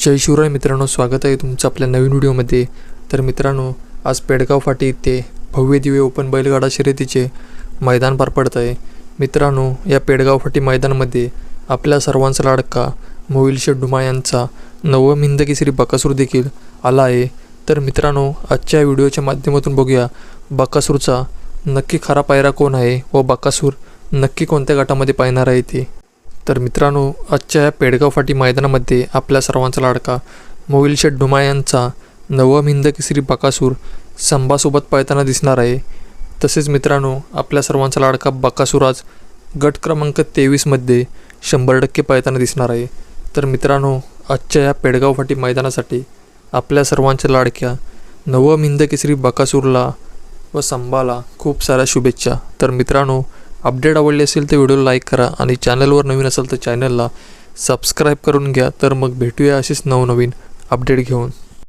जय शिवराय मित्रांनो स्वागत आहे तुमचं आपल्या नवीन व्हिडिओमध्ये. तर मित्रांनो आज पेडगाव फाटी इथे भव्य दिव्य ओपन बैलगाडा शर्यतीचे मैदान पार पडत आहे मित्रांनो या पेडगाव फाटी मैदानामध्ये आपल्या सर्वांचा लाडका मोहिल शेठ डुमा यांचा नवम हिंदकेसरी बकासूर देखील आला आहे. तर मित्रांनो आजच्या व्हिडिओच्या माध्यमातून बघूया बकासूरचा नक्की खरा पायरा कोण आहे व बकासूर नक्की कोणत्या गटामध्ये पाहणार आहे ते. तर मित्रांनो आजच्या या पेडगाव फाटी मैदानामध्ये आपल्या सर्वांचा लाडका मोहिल शेठ डुमा यांचा नवम हिंद केसरी बकासूर संभासोबत पळताना दिसणार आहे. तसेच मित्रांनो आपल्या सर्वांचा लाडका बकासूर आज गट क्रमांक तेवीसमध्ये शंभर टक्के पळताना दिसणार आहे. तर मित्रांनो आजच्या या पेडगाव फाटी मैदानासाठी आपल्या सर्वांच्या लाडक्या नवम हिंद केसरी बकासूरला व संभाला खूप साऱ्या शुभेच्छा. तर मित्रांनो अपडेट आवडली असेल तर व्हिडिओ लाईक करा आणि चॅनलवर नवीन असेल तर चॅनलला सबस्क्राईब करून घ्या. तर मग भेटूया अशीच नवनवीन अपडेट घेऊन.